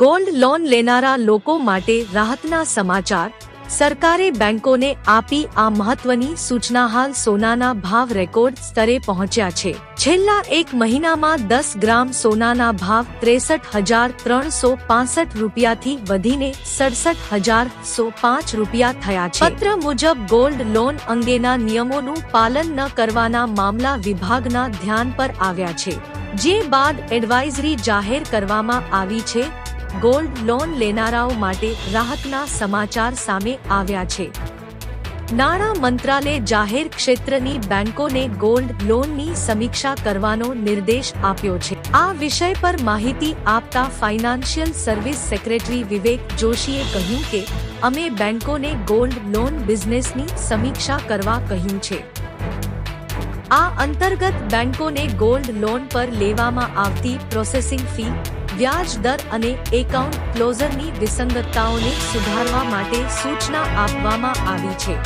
Gold loan લેનારા લોકો માટે રાહતના સમાચાર. સરકારે બેંકોને આપી આ મહત્વની સૂચના હાલ સોનાના ભાવ રેકોર્ડ સ્તરે પહોંચ્યા છે. છેલ્લા એક મહિનામાં દસ ગ્રામ સોનાના ભાવ ત્રેસઠ હજાર ત્રણસો પાસઠ રૂપિયાથી વધીને સડસઠ હજાર સો પાંચ રૂપિયા થયા છે. પત્ર મુજબ ગોલ્ડ લોન અંગેના નિયમોનું પાલન ન કરવાના મામલા વિભાગના ધ્યાન પર આવ્યા છે. જે બાદ એડવાઇઝરી જાહેર કરવામાં આવી છે ગોલ્ડ લોન લેનારાઓ માટે રાહતના સમાચાર સામે આવ્યા છે. નાણાં મંત્રાલય જાહેર ક્ષેત્રની બેંકોને ગોલ્ડ લોનની સમીક્ષા કરવાનો નિર્દેશ આપ્યો છે. આ વિષય પર માહિતી આપતા ફાઇનાન્શિયલ સર્વિસ સેક્રેટરી વિવેક જોશીએ કહ્યું કે, અમે બેંકોને ગોલ્ડ લોન બિઝનેસની સમીક્ષા કરવા કહ્યું છે. આ અંતર્ગત બેંકોને ગોલ્ડ લોન પર લેવામાં આવતી પ્રોસેસિંગ ફી વ્યાજ દર અને એકાઉન્ટ ક્લોઝરની વિસંગતતાઓને સુધારવા માટે સૂચના આપવામાં આવી છે.